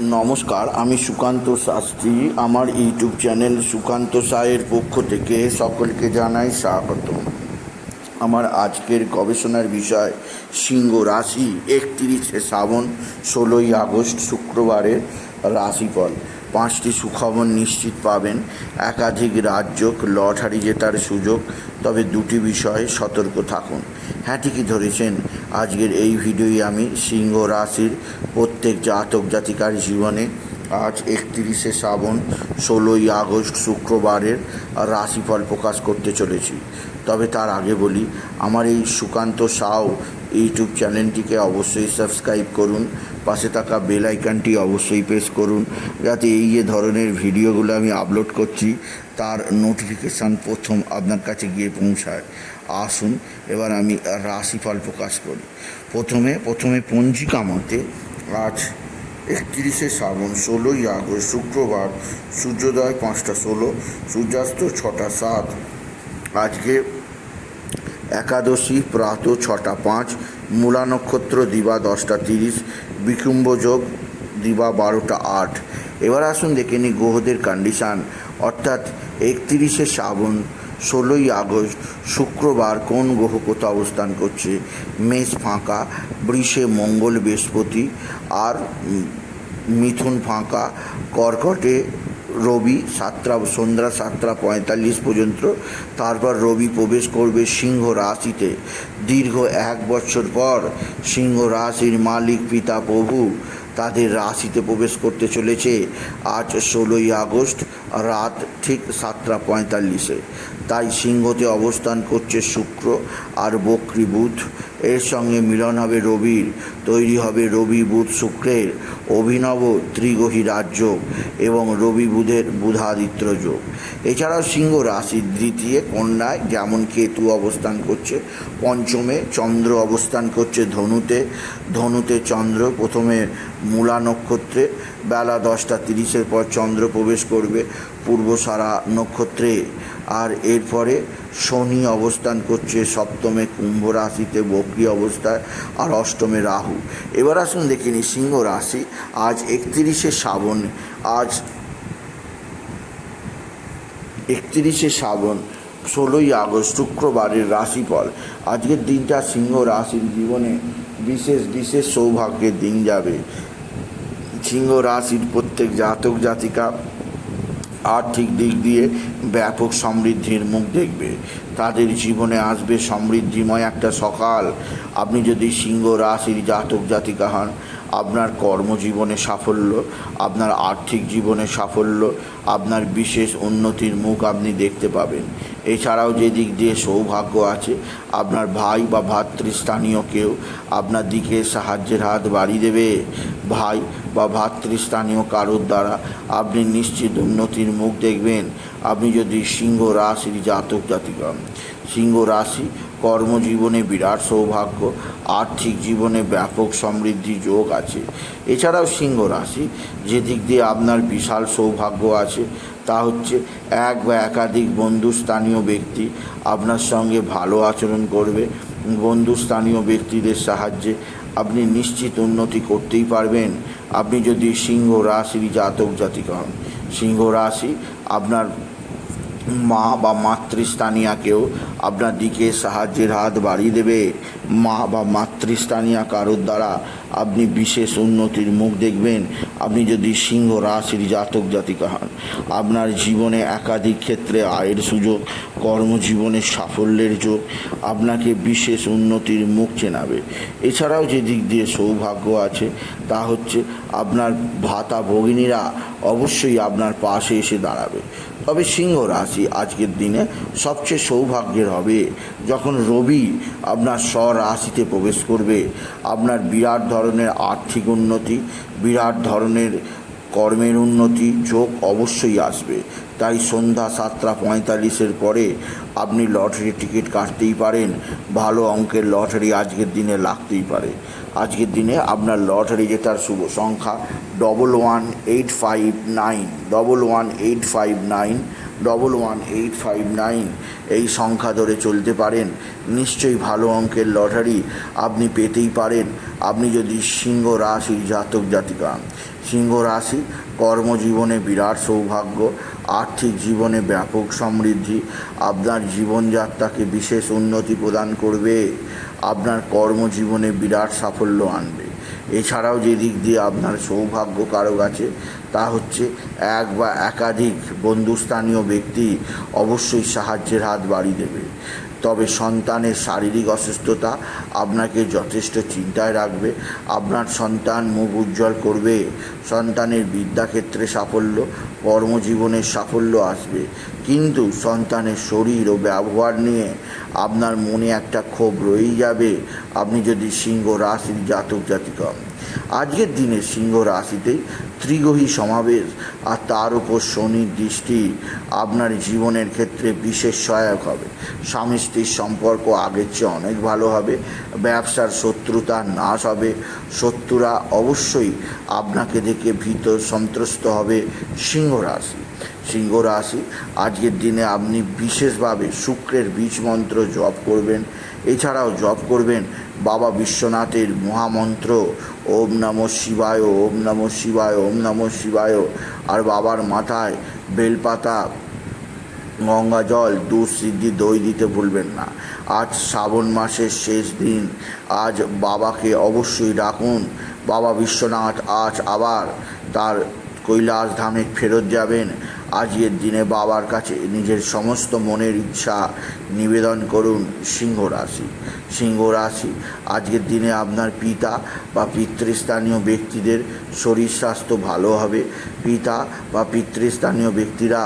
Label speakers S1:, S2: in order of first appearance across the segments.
S1: নমস্কার, আমি সুকান্ত শাস্ত্রী। আমার ইউটিউব চ্যানেল সুকান্ত সায়ের পক্ষ থেকে সকলকে জানাই স্বাগত। আমার আজকের গবেষণার বিষয়, সিংহ রাশি একত্রিশে শ্রাবণ, ষোলোই আগস্ট শুক্রবারের রাশিফল। পাঁচটি সুখবর নিশ্চিত পাবেন। একাধিক রাজ্য লটারি জেতার সুযোগ, তবে দুটি বিষয়ে সতর্ক থাকুন। হ্যাঁ ঠিকই ধরেছেন। আজকের এই ভিডিওই আমি সিংহ রাশির প্রত্যেক জাতক জাতিকার জীবনে আজ একত্রিশে শ্রাবণ ষোলোই আগস্ট শুক্রবারের রাশিফল প্রকাশ করতে চলেছি। তবে তার আগে বলি, আমার এই সুকান্ত সাও ইউটিউব চ্যানেলটিকে অবশ্যই সাবস্ক্রাইব করুন, পাশে থাকা বেল আইকনটি অবশ্যই প্রেস করুন, যাতে এই যে ধরনের ভিডিওগুলো আমি আপলোড করছি, তার নোটিফিকেশান প্রথম আপনার কাছে গিয়ে পৌঁছায়। আসুন, এবার আমি রাশিফল প্রকাশ করি। প্রথমে প্রথমে পঞ্জিকা মতে আজ একত্রিশে শ্রাবণ, ষোলোই আগস্ট, শুক্রবার, সূর্যোদয় পাঁচটা ষোলো, সূর্যাস্ত ছটা সাত, আজকে একাদশী, প্রাত ছটা পাঁচ, মূলা নক্ষত্র দিবা দশটা তিরিশ, বিকুম্ভ যোগ দিবা বারোটা আট। এবার আসুন দেখে নিই গ্রহদের কন্ডিশান অর্থাৎ একত্রিশে শ্রাবণ ষোলোই আগস্ট, শুক্রবার কোন গ্রহ কোথা অবস্থান করছে? মেষ ফাঁকা, বৃষে মঙ্গল বৃহস্পতি, আর মিথুন ফাঁকা, কর্কটে রবি সাতটা সন্ধ্যা সাতটা পঁয়তাল্লিশ পর্যন্ত, তারপর রবি প্রবেশ করবে সিংহ রাশিতে। দীর্ঘ এক বছর পর সিংহ রাশির মালিক, পিতা, প্রভু তাদের রাশিতে প্রবেশ করতে চলেছে। আজ ষোলোই আগস্ট, রাত ঠিক সাতটা পঁয়তাল্লিশে। তাই সিংহতে অবস্থান করছে শুক্র আর বক্রী বুধ। এর সঙ্গে মিলন হবে রবির, তৈরি হবে রবি বুধ শুক্রের। অভিনব ত্রিগহী রাজ্য এবং রবি বুধের বুধাদিত্য যোগ। এছাড়াও সিংহ রাশির দ্বিতীয় কন্যায় যেমন কেতু অবস্থান করছে, পঞ্চমে চন্দ্র অবস্থান করছে ধনুতে। ধনুতে চন্দ্র, প্রথমে মূলা নক্ষত্রে, বেলা দশটা তিরিশের পর চন্দ্র প্রবেশ করবে পূর্বসারা নক্ষত্রে। আর এরপরে শনি অবস্থান করছে, সপ্তমে কুম্ভ রাশিতে বক্রি অবস্থায় আর অষ্টমে রাহু। এবার আসুন দেখে নিই সিংহ রাশি, আজ একত্রিশে শ্রাবণ, আজ একত্রিশে শ্রাবণ, ষোলোই আগস্ট, শুক্রবারের রাশিফল। আজকের দিনটা সিংহ রাশির জীবনে বিশেষ বিশেষ সৌভাগ্যের দিন যাবে। সিংহ রাশির প্রত্যেক জাতক জাতিকা আর্থিক দিক দিয়ে ব্যাপক সমৃদ্ধির মুখ দেখবে। তাদের জীবনে আসবে সমৃদ্ধিময় একটা সকাল। আপনি যদি সিংহ রাশির জাতক জাতিকা হন আপনার কর্মজীবনে সাফল্য, আপনার আর্থিক জীবনে সাফল্য, আপনার বিশেষ উন্নতির মুখ আপনি দেখতে পাবেন। এছাড়াও যে দিক দিয়ে সৌভাগ্য আছে, আপনার ভাই বা ভাতৃস্থানীয় কেউ আপনার দিকে সাহায্যের হাত বাড়িয়ে দেবে। ভাই বা ভাতৃস্থানীয় কারোর দ্বারা আপনি নিশ্চিত উন্নতির মুখ দেখবেন। আপনি যদি সিংহ রাশির জাতক জাতিকা, সিংহ রাশি কর্মজীবনে বিরাট সৌভাগ্য আর্থিক জীবনে ব্যাপক সমৃদ্ধি যোগ আছে। এছাড়াও সিংহ রাশি, যে দিক দিয়ে আপনার বিশাল সৌভাগ্য আছে, তা হচ্ছে এক বা একাধিক বন্ধুস্থানীয় ব্যক্তি আপনার সঙ্গে ভালো আচরণ করবে। বন্ধুস্থানীয় ব্যক্তিদের সাহায্যে আপনি নিশ্চিত উন্নতি করতেই পারবেন। আপনি যদি সিংহ রাশির জাতক জাতিকা হন, সিংহ রাশি আপনার মা বা মাতৃস্থানীয়াকেও আপনার দিকে সাহায্যের হাত বাড়িয়ে দেবে। মা বা মাতৃস্থানীয়া কারোর দ্বারা আপনি বিশেষ উন্নতির মুখ দেখবেন। আপনি যদি সিংহ রাশির জাতক জাতিকা হন, আপনার জীবনে একাধিক ক্ষেত্রে আয়ের সুযোগ, কর্মজীবনে সাফল্যের যোগ আপনাকে বিশেষ উন্নতির মুখ চেনাবে। এছাড়াও যে দিক দিয়ে সৌভাগ্য আছে, তা হচ্ছে আপনার ভাতা ভগিনীরা অবশ্যই আপনার পাশে এসে দাঁড়াবে। তবে সিংহ রাশি আজকের দিনে সবচেয়ে সৌভাগ্যের হবে। যখন রবি আপনার স্বরাশিতে প্রবেশ করবে। আপনার বিরাট ধরনের আর্থিক উন্নতি, বিরাট ধরনের কর্মের উন্নতি, যোগ অবশ্যই আসবে। তাই সন্ধ্যা সাতটা পঁয়তাল্লিশের পরে আপনি লটারি টিকিট কাটতেই পারেন। ভালো অঙ্কের লটারি আজকের দিনে লাগতেই পারে। আজকের দিনে আপনার লটারি জেতার শুভ সংখ্যা double one eight five nine double one eight five nine double one eight five nine এই সংখ্যা ধরে চলতে পারেন। নিশ্চয়ই ভালো অঙ্কের লটারি আপনি পেতেই পারেন। আপনি যদি সিংহ রাশি জাতক জাতিকা। সিংহ রাশি কর্মজীবনে বিরাট সৌভাগ্য, আর্থিক জীবনে ব্যাপক সমৃদ্ধি, আপনার জীবনযাত্রাকে বিশেষ উন্নতি প্রদান করবে। আপনার কর্মজীবনে বিরাট সাফল্য আনবে। এছাড়াও যে দিক দিয়ে আপনার সৌভাগ্য কারক আছে, তা হচ্ছে এক বা একাধিক বন্ধুস্থানীয় ব্যক্তি অবশ্যই সাহায্যের হাত বাড়িয়ে দেবে। তবে সন্তানের শারীরিক অসুস্থতা আপনাকে যথেষ্ট চিন্তায় রাখবে। আপনার সন্তান মুখ উজ্জ্বল করবে। সন্তানের বিদ্যাক্ষেত্রে সাফল্য, কর্মজীবনের সাফল্য আসবে। কিন্তু সন্তানের শরীর ও ব্যবহার নিয়ে আপনার মনে একটা ক্ষোভ রয়েই যাবে। আপনি যদি সিংহ রাশির জাতক জাতিকা। আজকের দিনে সিংহ রাশিতেই ত্রিগ্রহী সমাবেশ আর তার উপর শনির দৃষ্টি আপনার জীবনের ক্ষেত্রে বিশেষ সহায়ক হবে। স্বামী স্ত্রীর সম্পর্ক আগের চেয়ে অনেক ভালো হবে, ব্যবসার শত্রুতা নাশ হবে, শত্রুরা অবশ্যই আপনাকে দেখে ভীত সন্ত্রস্ত হবে সিংহ রাশি। সিংহ রাশি, আজকের দিনে আপনি বিশেষভাবে শুক্রের বীজ মন্ত্র জপ করবেন। এছাড়াও জপ করবেন, বাবা বিশ্বনাথের মহামন্ত্র ওম নম শিবায়, ওম নম শিবায়, ওম নম শিবায়। আর বাবার মাথায় বেলপাতা, গঙ্গা জল দুধ সিদ্ধি দই দিতে ভুলবেন না। আজ শ্রাবণ মাসের শেষ দিন। আজ বাবাকে অবশ্যই ডাকুন, বাবা বিশ্বনাথ, আজ আবার তার কৈলাস ধামে ফেরত যাবেন। আজকের দিনে বাবার কাছে নিজের সমস্ত মনের ইচ্ছা নিবেদন করুন সিংহ রাশি সিংহ রাশি আজকের দিনে আপনার পিতা বা পিতৃস্থানীয় ব্যক্তিদের শরীর স্বাস্থ্য ভালো হবে। পিতা বা পিতৃস্থানীয় ব্যক্তিরা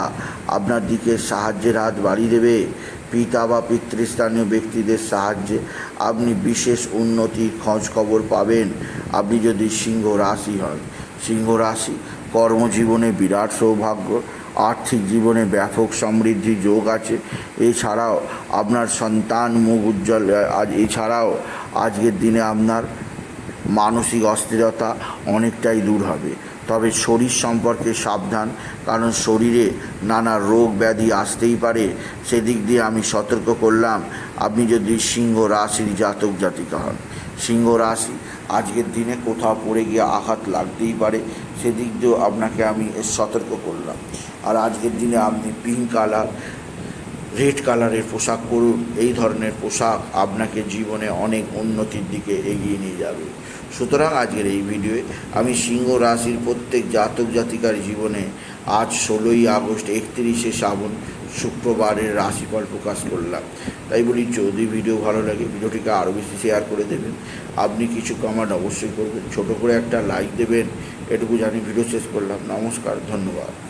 S1: আপনার দিকে সাহায্যের হাত বাড়িয়ে দেবে। পিতা বা পিতৃস্থানীয় ব্যক্তিদের সাহায্যে আপনি বিশেষ উন্নতির খোঁজ খবর পাবেন। আপনি যদি সিংহ রাশি হন সিংহ রাশি কর্মজীবনে বিরাট সৌভাগ্য আর্থিক জীবনে ব্যাপক সমৃদ্ধি যোগ আছে। এছাড়াও আপনার সন্তান মুখ উজ্জ্বল, আজ এছাড়াও আজকের দিনে আপনার মানসিক অস্থিরতা অনেকটাই দূর হবে। তবে শরীর সম্পর্কে সাবধান, কারণ শরীরে নানা রোগ ব্যাধি আসতেই পারে। সেদিক দিয়ে আমি সতর্ক করলাম, আপনি যদি সিংহ রাশির জাতক জাতিকা হন। সিংহ রাশি, আজকের দিনে কোথাও পড়ে গিয়ে আঘাত লাগতেই পারে। সেদিক দিয়েও আপনাকে আমি সতর্ক করলাম। আর আজকের দিনে আপনি পিঙ্ক কালার রেড কালারের পোশাক পরুন, এই ধরনের পোশাক আপনাকে জীবনে অনেক উন্নতির দিকে এগিয়ে নিয়ে যাবে। সুতরাং আজকের এই ভিডিওয়ে আমি সিংহ রাশির প্রত্যেক জাতক জাতিকার জীবনে আজ ষোলোই আগস্ট একত্রিশে শ্রাবণ শুক্রবারের রাশিফল প্রকাশ করলাম। তাই বলি, যদি ভিডিও ভালো লাগে ভিডিওটিকে আরও বেশি শেয়ার করে দেবেন। আপনি কিছু কমেন্ট অবশ্যই করবেন। ছোট করে একটা লাইক দেবেন। এটুকু জানি ভিডিও শেষ করলাম। নমস্কার, ধন্যবাদ।